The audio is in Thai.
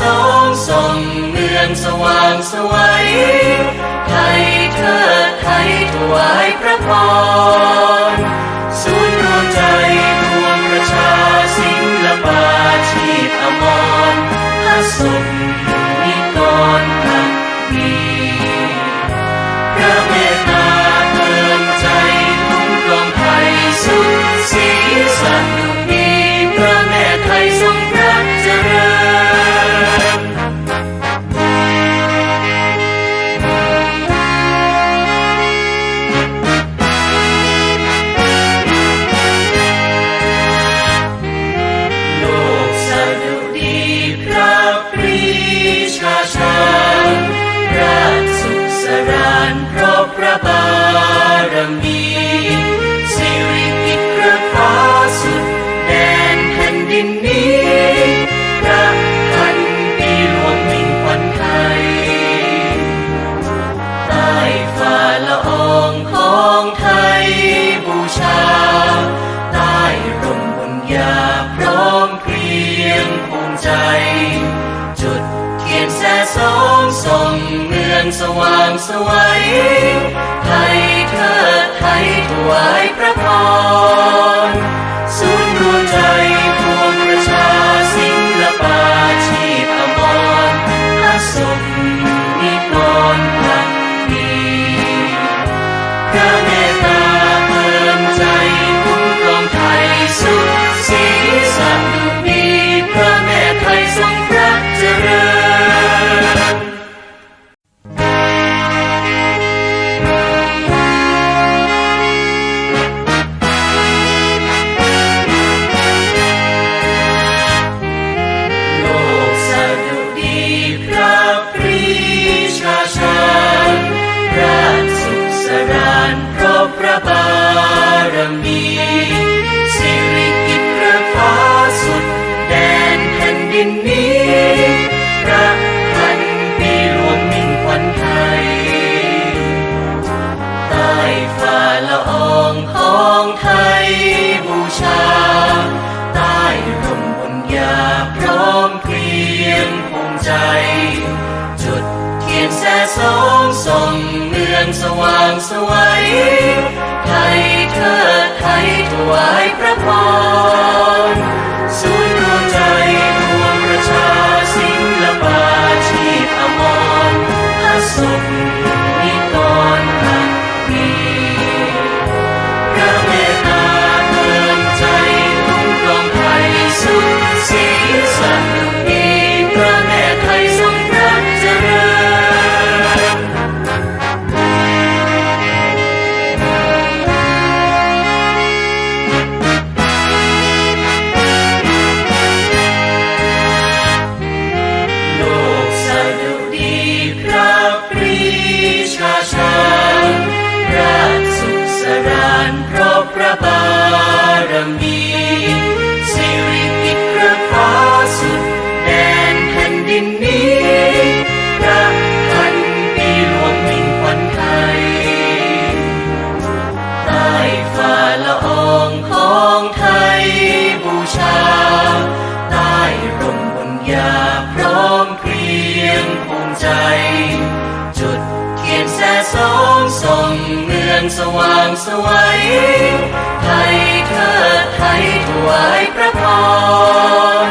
สองส่งเมืองสว่างสวัยไทยเธอไทยถวายพระพรสุนย์รวมใจ ว่างสวัยไทยเธอไทยถวายพระพรสูนย์รวมใจ นี้สิริกิตพระฟ้าสุดแดนแผ่นดินนี้พระพันปีหลวงมิ่งควันไทยใต้ฝ่าละอองของไทยบูชา ใต้ร่มบุญญาพร้อมเพียงภูมิใจ จุดเทียนแสสองส่งเมืองสว่างสวัย เทิดไทยถวายพระพร สว่างสวัยไทยเธอไทยถวายพระพร